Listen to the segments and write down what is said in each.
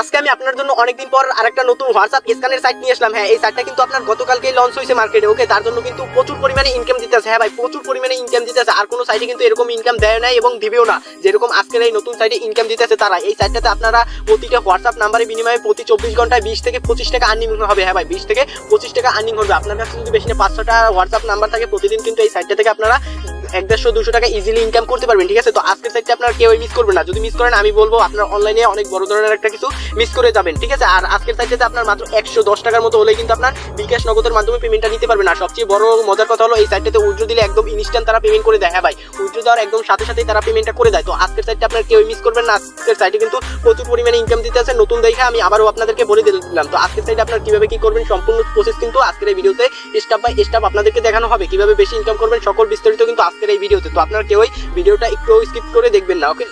আজকে আমি আপনার জন্য অনেকদিন পর আরেকটা নতুন হোয়াটসঅ্যাপ স্ক্যানের সাইট নিয়ে আসলাম। হ্যাঁ এই সাইটটা কিন্তু আপনার গতকালকেই লঞ্চ হয়েছে মার্কেটে ওকে তার জন্য কিন্তু প্রচুর পরিমাণে ইনকাম দিতেছে হ্যাঁ ভাই, প্রচুর পরিমাণে ইনকাম দিতেছে আর কোনো সাইটে কিন্তু এরকম ইনকাম দেয় নাই এবং দিবেও না। যেরকম আজকের এই নতুন সাইটে ইনকাম দিতেছে তারা। এই সাইটটাতে আপনারা প্রতিটা হোয়াটসঅ্যাপ নাম্বারের বিনিময়ে প্রতি চব্বিশ ঘন্টায় বিশ থেকে পঁচিশ টাকা আর্নিং হবে। হ্যাঁ ভাই, বিশ থেকে পঁচিশ টাকা আর্নিং হবে। আপনার কাছে যদি বেশি না পাঁচশোটা হোয়াটসঅ্যাপ নাম্বার থাকে। প্রতিদিন কিন্তু এই সাইটটা থেকে আপনারা এক দেড়শো দুশো টাকা ইজিলি ইনকাম করতে পারবেন, ঠিক আছে? তো আজকের সাইটটা আপনার কেউ মিস করবেন না। যদি মিস করেন, আমি বলব আপনার অনলাইনে অনেক বড় ধরনের একটা কিছু মিস করে যাবেন, ঠিক আছে? আর আজকের সাইটটাতে আপনার মাত্র একশো দশ টাকার মতো হলে কিন্তু আপনার বিকাশ নগদের মাধ্যমে পেমেন্টটা নিতে পারবেন। আর সবচেয়ে বড় মজার কথা হলো, এই সাইটটাতে উজ্জ্ব দিলে একদম ইনস্ট্যান্ট তারা পেমেন্ট করে দেয়। হ্যাঁ ভাই উজ্জ্ব দেওয়ার একদম সাথে সাথেই তারা পেমেন্টটা করে দেয়। তো আজকের সাইটটা আপনার কেউ মিস করবেন না। আজকের সাইটে কিন্তু প্রচুর পরিমাণে ইনকাম দিতে আছে। নতুন দেখে আমি আবারও আপনাদেরকে বলে দিলাম। তো আজকের সাইটে আপনার কীভাবে কি করবেন, সম্পূর্ণ প্রসেস কিন্তু আজকের এই ভিডিওতে স্টেপ বাই স্টেপ আপনাদেরকে দেখানো হবে। কীভাবে বেশি ইনকাম করবেন, সকল বিস্তারিত কিন্তু আজকের এই ভিডিওতে। তো আপনারা কেউই ভিডিওটা একটু স্কিপ করে দেখবেন না ওকে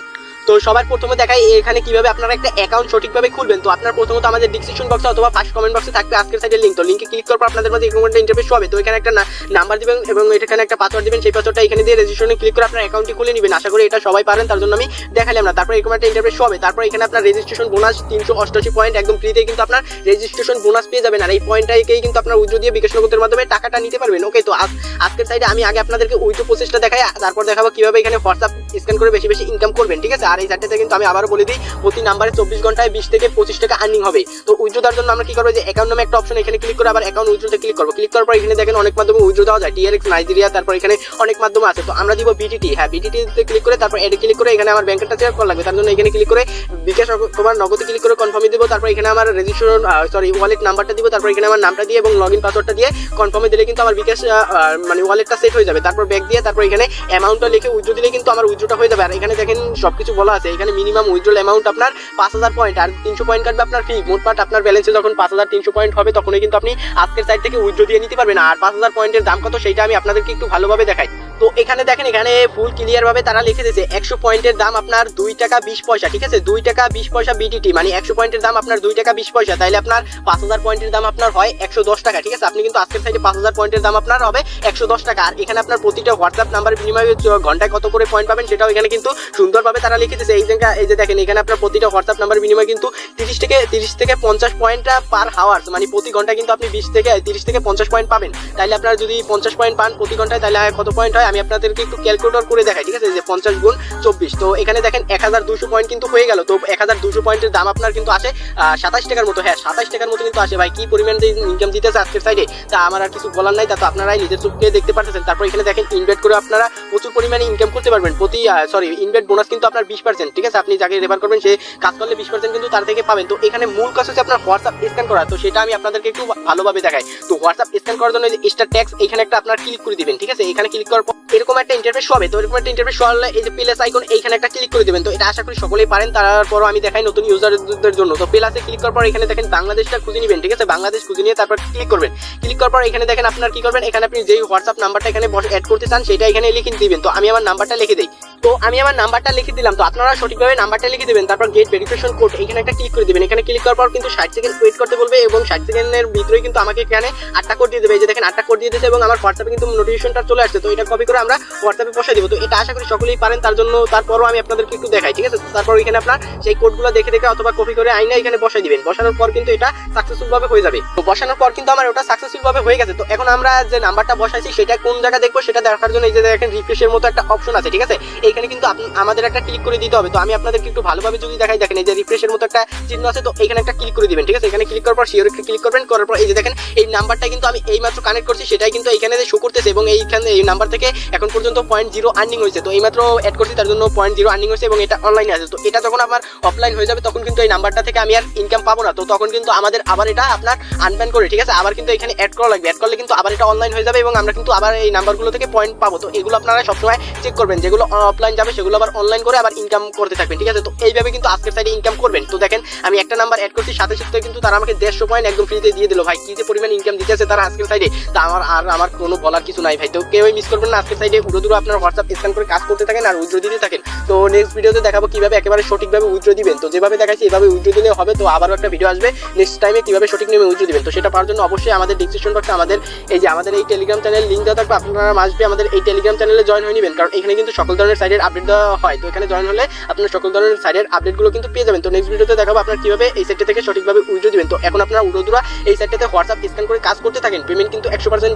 তো সবার প্রথমে দেখাই এখানে কীভাবে আপনারা একটা অ্যাকাউন্ট সঠিকভাবে খুলবেন। তো আপনার প্রথমত আমাদের ডিসক্রিপশন বক্সে অথবা ফার্স্ট কমেন্ট বক্সে থাকবে আজকের সাইডের লিঙ্ক তো লিঙ্কে ক্লিক করার পর আপনাদের মধ্যে একটা ইন্টারফেস হবে। তো এখানে একটা নাম্বার দিবেন এবং এখানে একটা পাসওয়ার্ড দিবেন। সেই পাসওয়ার্ডটা এখানে দিয়ে রেজিস্ট্রেশনে ক্লিক করে আপনার অ্যাকাউন্টটি খুলে নেবেন। আশা করি এটা সবাই পারেন, তার জন্য আমি দেখালাম না। তারপর এরকম একটা ইন্টারফেস হবে। তারপর এখানে আপনার রেজিস্ট্রেশন বোনাস তিনশো অষ্টাশি পয়েন্ট একদম ফ্রিতে কিন্তু আপনার রেজিস্ট্রেশন বোনাস পেয়ে যাবেন। আর এই পয়েন্টটাকেই কিন্তু আপনার উইথড্র দিয়ে বিকাশ নগদের মাধ্যমে টাকাটা নিতে পারবেন। ওকে তো আজ- আজকের সাইডে আমি আগে আপনাদেরকে উইথড্র প্রসেসটা দেখাই, তারপর দেখাবো কীভাবে এখানে হোয়াটসঅ্যাপ স্ক্যান করে বেশি বেশি ইনকাম করবেন। ঠিক আছে? আর এই সাইটটাতে কিন্তু আমি আবারও বলে দিই, প্রতি নাম্বারে চব্বিশ ঘন্টায় বিশ থেকে পঁচিশ টাকা আর্নিং হবে। তো উইথড্র দেওয়ার জন্য আমরা কি করব, যে অ্যাকাউন্ট নামে একটা অপশন এখানে ক্লিক করে আবার অ্যাকাউন্ট উইথড্রতে ক্লিক করব। ক্লিক করার পর এখানে দেখেন অনেক মাধ্যমে উইথড্র দেওয়া যায় টিআরএক্স নাইজেরিয়া তারপর এখানে অনেক মাধ্যম আছে। তো আমরা দিব বিটিটি হ্যাঁ বিটিটিতে ক্লিক করে তারপর এডে ক্লিক করে এখানে আমার ব্যাংকটা চেক করা লাগবে। তার জন্য এখানে ক্লিক করে বিকাশ তোমার নগদে ক্লিক করে কনফার্মে দিব, তারপর এখানে আমার রেজিস্ট্রেশন সরি ওয়ালেট নাম্বারটা দিব, তারপর এখানে আমার নামটা দিয়ে এবং লগ ইন পাসওয়ার্ডটা দিয়ে কনফার্মে দিলে কিন্তু আমার বিকাশ মানে ওয়ালেটটা সেট হয়ে যাবে। তারপর ব্যাগ দিয়ে তারপর এখানে অ্যামাউন্টটা লিখে উইথড্র দিলে কিন্তু আমার উইথড্রটা হয়ে যাবে। আর এখানে দেখেন সবকিছু বলা আছে। এখানে মিনিমাম উইথড্রল অ্যামাউন্ট আপনার পাঁচ হাজার পয়েন্ট আর তিনশো পয়েন্ট কাটবে আপনার ফি মোটমাট আপনার ব্যালেন্সে যখন পাঁচ হাজার তিনশো পয়েন্ট হবে, তখনই কিন্তু আপনি আজকের সাইড থেকে উইথড্র দিয়ে নিতে পারবেন। আর পাঁচ হাজার পয়েন্টের দাম কত সেটা আমি আপনাদেরকে একটু ভালোভাবে দেখাই। তো এখানে দেখেন, এখানে ফুল ক্লিয়ার ভাবে তারা লিখে দিয়েছে, একশো পয়েন্টের দাম আপনার দুই টাকা বিশ পয়সা, ঠিক আছে? দুই টাকা বিশ পয়সা বিটিটি মানে একশো পয়েন্টের দাম আপনার দুই টাকা বিশ পয়সা, তাইলে আপনার পাঁচ হাজার পয়েন্টের দাম আপনার হয় একশো দশ টাকা, ঠিক আছে? আপনি কিন্তু আজকের সাইডে পাঁচ হাজার পয়েন্টের দাম আপনার হবে একশো দশ টাকা। আর এখানে আপনার প্রতিটা হোয়াটসঅ্যাপ নাম্বার বিনিময়ে ঘন্টায় কত করে পয়েন্ট পাবেন সেটাও এখানে কিন্তু সুন্দরভাবে তারা লিখে দিয়েছে। এই যে এই যে দেখেন, এখানে আপনার প্রতিটা হোয়াটসঅ্যাপ নাম্বার বিনিময়ে কিন্তু তিরিশ থেকে তিরিশ থেকে পঞ্চাশ পয়েন্টটা পার হাওয়ার্স মানে প্রতি ঘন্টায় কিন্তু আপনি বিশ থেকে, তিরিশ থেকে পঞ্চাশ পয়েন্ট পাবেন। তাহলে আপনার যদি পঞ্চাশ পয়েন্ট পান প্রতি ঘন্টায় তাহলে কত পয়েন্ট হয়? আমি আপনাদেরকে একটু ক্যালকুলেটর করে দেখাই, ঠিক আছে? যে পঞ্চাশ গুণ চব্বিশ, তো এখানে দেখেন এক পয়েন্ট কিন্তু হয়ে গেল, তো এক পয়েন্টের দাম আপনার কিন্তু আসে সাতাশ টাকার মতো হ্যাঁ সাতাশ টাকার মতো কিন্তু আসে। ভাই, কি পরিমাণ ইনকাম দিতেছে আজকের সাইডে তা আমার আর কিছু বলার নাই, তা তো আপনারাই নিজের চোখকে দেখতে পারতেছেন। তারপর এখানে দেখেন ইনভেস্ট করে আপনারা প্রচুর পরিমাণে ইনকাম করতে পারবেন। প্রতি সরি ইনভেস্ট বোনাস কিন্তু আপনার বিশ পার্সেন্ট ঠিক আছে? আপনি যাকে রেফার করবেন, সে কাজ করলে বিশ পার্সেন্ট কিন্তু তার থেকে পাবেন। তো এখানে মূল কাজ হচ্ছে আপনার হোয়াটসঅ্যাপ স্ক্যান করা, তো সেটা আমি আপনাদেরকে একটু ভালোভাবে দেখাই। তো হোয়াটসঅ্যাপ স্ক্যান করার জন্য স্টার ট্যাক্স এখানে একটা আপনার ক্লিক করে দিবেন, ঠিক আছে? এখানে ক্লিক করার পর এরকম একটা ইন্টারফেস হবে। তো এরকম একটা ইন্টারফেস হলে এই যে প্লাস আইকন এইখানে একটা ক্লিক করে দেবেন। তো এটা আশা করি সকলেই পারেন। তারপর আমি দেখাই নতুন ইউজারদের জন্য। তো প্লাসে ক্লিক করার পর এখানে দেখেন বাংলাদেশটা খুঁজে নেবেন, ঠিক আছে? বাংলাদেশ খুঁজে নিয়ে তারপর ক্লিক করবেন। ক্লিক করার পর এখানে দেখেন আপনার কি করবেন? এখানে আপনি যেই হোয়াটসঅ্যাপ নাম্বারটা এখানে অ্যাড করতে চান, সেটা এখানে লিখে দিবেন। তো আমি আমার নাম্বারটা লিখে দিই। তো আমি আমার নাম্বারটা লিখে দিলাম, তো আপনারা সঠিকভাবে নাম্বারটা লিখে দেবেন, তারপর গেট ভেরিফিকেশন কোড এখানে একটা ক্লিক করে দিবেন। এখানে ক্লিক করার পর কিন্তু ষাট সেকেন্ড ওয়েট করতে বলবে এবং ষাট সেকেন্ডের ভিতরে কিন্তু আমাকে এখানে আটটা কোড দিয়ে দেবে। যে দেখেন, আটটা কোড দিয়ে দিয়েছে এবং আমার হোয়াটসঅ্যাপে কিন্তু নোটিফিকেশনটা চলে আসছে, তো এটা কপি করে আমরা হোয়াটসঅ্যাপে বসাই দিব। তো এটা আশা করি সকলেই পারেন, তার জন্য তারপরও আমি আপনাদেরকে একটু দেখাই, ঠিক আছে? তারপর এখানে আপনার সেই কোডগুলো দেখে দেখে অথবা কপি করে আইনা এখানে বসাই দিবেন। বসানোর পর কিন্তু এটা সাকসেসফুল ভাবে হয়ে যাবে। তো বসানোর পর কিন্তু আমার ওটা সাকসেসফুল ভাবে হয়ে গেছে। তো এখন আমরা যে নাম্বারটা বসাইছি, সেটা কোন জায়গা দেখব সেটা দেখার জন্য এই যে দেখেন রিফ্রেশের মতো একটা অপশন আছে, ঠিক আছে? এইখানে কিন্তু আমাদের একটা ক্লিক করে দিতে হবে। তো আমি আপনাদেরকে একটু ভালোভাবে যদি দেখাই, দেখেন এই যে রিফ্রেশের মতো একটা চিহ্ন আছে, তো এখানে একটা ক্লিক করে দিবেন, ঠিক আছে? এখানে ক্লিক করার পর শিওর ক্লিক করবেন, করার পর এই যে দেখেন, এই নাম্বারটা কিন্তু আমি এই মাত্র কানেক্ট করছি, সেটাই কিন্তু এখানে শো করতেছে এবং এইখানে এই নাম্বার থেকে এখন পর্যন্ত পয়েন্ট জিরো আর্নিং হয়েছে। তো এই মাত্র অ্যাড করছি, তার জন্য পয়েন্ট জিরো আর্নিং হয়েছে এবং এটা অনলাইনে আছে। তো এটা যখন আমার অফলাইন হয়ে যাবে, তখন কিন্তু এই নাম্বারটা থেকে আমি আর ইনকাম পাবো না। তো তখন কিন্তু আমাদের আবার এটা আপনার আনব্যান করে, ঠিক আছে? আবার কিন্তু এখানে অ্যাড করা লাগবে। অ্যাড করলে কিন্তু আবার এটা অনলাইন হয়ে যাবে এবং আমরা কিন্তু আবার এই নাম্বারগুলো থেকে পয়েন্ট পাবো। তো এগুলো আপনারা সবসময় চেক করবেন, যেগুলো অফলাইন যাবে, সেগুলো আবার অনলাইন করে আবার ইনকাম করতে থাকবেন, ঠিক আছে? তো এইভাবে কিন্তু আজকের সাইডে ইনকাম করবেন। তো দেখেন, আমি একটা নাম্বার অ্যাড করছি, সাথে সাথে কিন্তু তারা আমাকে দেড়শো পয়েন্ট একদম ফ্রিতে দিয়ে দিল। ভাই, কি যে পরিমাণ ইনকাম দিতেছে তারা আজকের সাইডে তা আমার আর আমার কোনো বলার কিছু নাই ভাই। তো কেউই মিস করবেন না, আজকের সাইডে উড়ো দূরে আপনার হোয়াটসঅ্যাপ স্ক্যান করে কাজ করতে থাকেন আর উইথড্র দিতে থাকেন। তো নেক্সট ভিডিওতে দেখাবো কীভাবে একেবারে সঠিকভাবে উইথড্র দিবেন। তো যেভাবে দেখাচ্ছি এভাবে উইথড্র দিলে হবে। তো আবারও একটা ভিডিও আসবে। নেক্সট টাইমে কীভাবে সঠিক নিয়মে উইথড্র দিবেন? তো সেটা পাওয়ার জন্য অবশ্যই আমাদের ডিসক্রিপশন বক্সে আমাদের এই যে আমাদের এই টেলিগ্রাম চ্যানেল লিঙ্ক দেওয়া থাকবে। আপনারা আসবে আমাদের এই টেলিগ্রাম চ্যানেলে জয়েন হয়ে নেবেন। কারণ এখানে কিন্তু সকল ধরনের সাইডের আপডেট দেওয়া হয়, তো এখানে জয়েন হলে আপনার সকল ধরনের সাইডের আপডেটগুলো কিন্তু পেয়ে যাবেন। তো নেক্সট ভিডিওতে দেখাবো আপনার কীভাবে এই সাইটটা থেকে সঠিকভাবে উইড্রো দিবেন। তো এখন আপনার উড়োদুরা এই সাইটটাতে হোয়াটসঅ্যাপ স্ক্যান করে কাজ করতে থাকেন পেমেন্ট কিন্তু একশো পার্সেন্ট